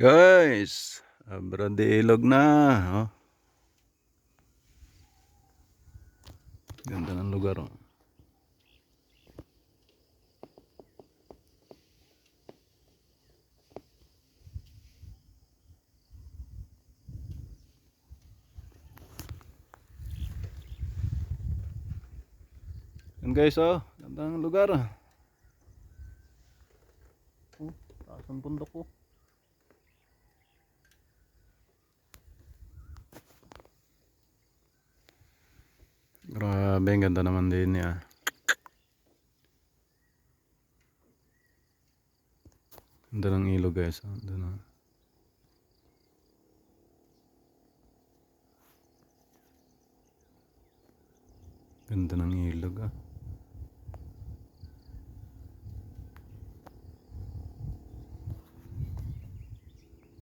Guys, Abrade ilog na. Oh. Ganda ng lugar. Oh. Yan guys, oh. Ganda ng lugar. Oh, taas ang bundok ko. Grabe, ang ganda naman din niya. Ganda ng ilog guys. Oh. Ganda na. Ganda ng ilog ah.